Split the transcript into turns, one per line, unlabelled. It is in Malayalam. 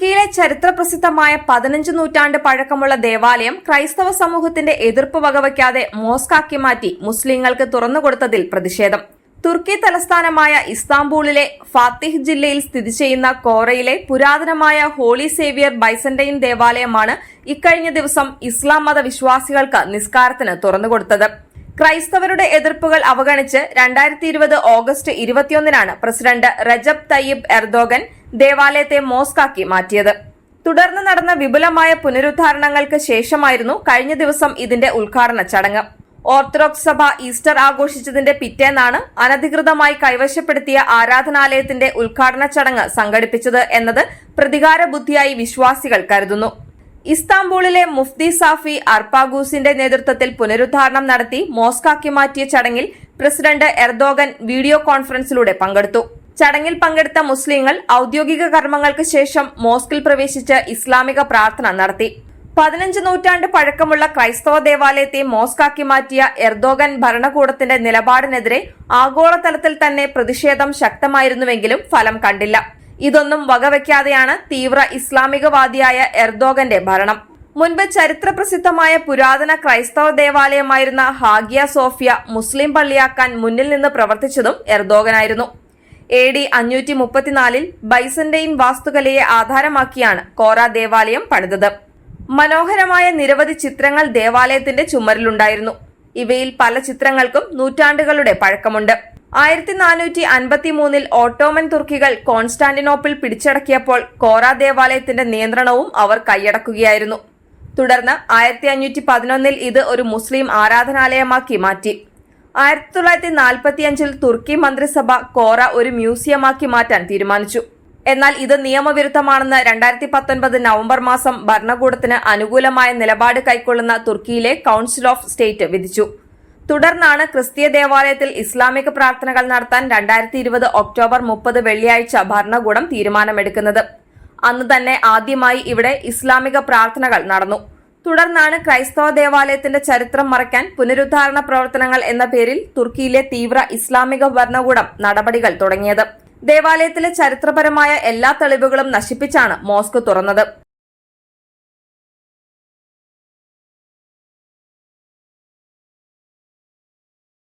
തുർക്കിയിലെ ചരിത്ര പ്രസിദ്ധമായ പതിനഞ്ച് നൂറ്റാണ്ട് പഴക്കമുള്ള ദേവാലയം ക്രൈസ്തവ സമൂഹത്തിന്റെ എതിർപ്പ് വകവയ്ക്കാതെ മോസ്കാക്കി മാറ്റി മുസ്ലിങ്ങൾക്ക് തുറന്നുകൊടുത്തതിൽ പ്രതിഷേധം. തുർക്കി തലസ്ഥാനമായ ഇസ്താംബൂളിലെ ഫാത്തിഹ് ജില്ലയിൽ സ്ഥിതി ചെയ്യുന്ന കോറയിലെ പുരാതനമായ ഹോളി സേവിയർ ബൈസന്റൈൻ ദേവാലയമാണ് ഇക്കഴിഞ്ഞ ദിവസം ഇസ്ലാം മത വിശ്വാസികൾക്ക് നിസ്കാരത്തിന് തുറന്നുകൊടുത്തത്. ക്രൈസ്തവരുടെ എതിർപ്പുകൾ അവഗണിച്ച് രണ്ടായിരത്തി ഇരുപത് ഓഗസ്റ്റ് ഇരുപത്തിയൊന്നിനാണ് പ്രസിഡന്റ് റജബ് തയ്യിബ് എർദോഗൻ ദേവാലയത്തെ മോസ്കാക്കി മാറ്റിയത്. തുടർന്ന് നടന്ന വിപുലമായ പുനരുദ്ധാരണങ്ങൾക്ക് ശേഷമായിരുന്നു കഴിഞ്ഞ ദിവസം ഇതിന്റെ ഉദ്ഘാടന ചടങ്ങ്. ഓർത്തഡോക്സ് സഭ ഈസ്റ്റർ ആഘോഷിച്ചതിന്റെ പിറ്റേന്നാണ് അനധികൃതമായി കൈവശപ്പെടുത്തിയ ആരാധനാലയത്തിന്റെ ഉദ്ഘാടന ചടങ്ങ് സംഘടിപ്പിച്ചത് എന്നത് പ്രതികാര ബുദ്ധിയായി വിശ്വാസികൾ കരുതുന്നു. ഇസ്താംബൂളിലെ മുഫ്തി സാഫി അർപ്പാഗൂസിന്റെ നേതൃത്വത്തിൽ പുനരുദ്ധാരണം നടത്തി മോസ്കാക്കി മാറ്റിയ ചടങ്ങിൽ പ്രസിഡന്റ് എർദോഗൻ വീഡിയോ കോൺഫറൻസിലൂടെ പങ്കെടുത്തു. ചടങ്ങിൽ പങ്കെടുത്ത മുസ്ലിങ്ങൾ ഔദ്യോഗിക കർമ്മങ്ങൾക്ക് ശേഷം മോസ്കിൽ പ്രവേശിച്ച് ഇസ്ലാമിക പ്രാർത്ഥന നടത്തി. പതിനഞ്ച് നൂറ്റാണ്ട് പഴക്കമുള്ള ക്രൈസ്തവ ദേവാലയത്തെ മോസ്കാക്കി മാറ്റിയ എർദോഗൻ ഭരണകൂടത്തിന്റെ നിലപാടിനെതിരെ ആഗോളതലത്തിൽ തന്നെ പ്രതിഷേധം ശക്തമായിരുന്നുവെങ്കിലും ഫലം കണ്ടില്ല. ഇതൊന്നും വകവയ്ക്കാതെയാണ് തീവ്ര ഇസ്ലാമികവാദിയായ എർദോഗന്റെ ഭരണം. മുൻപ് ചരിത്ര പ്രസിദ്ധമായ പുരാതന ക്രൈസ്തവ ദേവാലയമായിരുന്ന ഹാഗിയ സോഫിയ മുസ്ലിം പള്ളിയാക്കാൻ മുന്നിൽ നിന്ന് പ്രവർത്തിച്ചതും എർദോഗനായിരുന്നു. എ ഡി അഞ്ഞൂറ്റി മുപ്പത്തിനാലിൽ ബൈസന്റൈൻ വാസ്തുകലയെ ആധാരമാക്കിയാണ് കോറ ദേവാലയം പണിതത്. മനോഹരമായ നിരവധി ചിത്രങ്ങൾ ദേവാലയത്തിന്റെ ചുമരിലുണ്ടായിരുന്നു. ഇവയിൽ പല ചിത്രങ്ങൾക്കും നൂറ്റാണ്ടുകളുടെ പഴക്കമുണ്ട്. ആയിരത്തി നാനൂറ്റി അൻപത്തി മൂന്നിൽ ഓട്ടോമൻ തുർക്കികൾ കോൺസ്റ്റാന്റിനോപ്പിൾ പിടിച്ചടക്കിയപ്പോൾ കോറ ദേവാലയത്തിന്റെ നിയന്ത്രണവും അവർ കൈയടക്കുകയായിരുന്നു. തുടർന്ന് ആയിരത്തി അഞ്ഞൂറ്റി പതിനൊന്നിൽ ഇത് ഒരു മുസ്ലിം ആരാധനാലയമാക്കി മാറ്റി. ആയിരത്തി തൊള്ളായിരത്തി നാൽപ്പത്തി അഞ്ചിൽ തുർക്കി മന്ത്രിസഭ കോറ ഒരു മ്യൂസിയമാക്കി മാറ്റാൻ തീരുമാനിച്ചു. എന്നാൽ ഇത് നിയമവിരുദ്ധമാണെന്ന് രണ്ടായിരത്തി പത്തൊൻപത് നവംബർ മാസം ഭരണകൂടത്തിന് അനുകൂലമായ നിലപാട് കൈക്കൊള്ളുന്ന തുർക്കിയിലെ കൌൺസിൽ ഓഫ് സ്റ്റേറ്റ് വിധിച്ചു. തുടർന്നാണ് ക്രിസ്തീയ ദേവാലയത്തിൽ ഇസ്ലാമിക പ്രാർത്ഥനകൾ നടത്താൻ രണ്ടായിരത്തി ഇരുപത് ഒക്ടോബർ മുപ്പത് വെള്ളിയാഴ്ച ഭരണകൂടം തീരുമാനമെടുക്കുന്നത്. അന്ന് തന്നെ ആദ്യമായി ഇവിടെ ഇസ്ലാമിക പ്രാർത്ഥനകൾ നടന്നു. തുടർന്നാണ് ക്രൈസ്തവ ദേവാലയത്തിന്റെ ചരിത്രം മറയ്ക്കാൻ പുനരുദ്ധാരണ പ്രവർത്തനങ്ങൾ എന്ന പേരിൽ തുർക്കിയിലെ തീവ്ര ഇസ്ലാമിക ഭരണകൂടം നടപടികൾ തുടങ്ങിയത്. ദേവാലയത്തിലെ ചരിത്രപരമായ എല്ലാ തെളിവുകളും നശിപ്പിച്ചാണ് മോസ്ക് തുറന്നത്.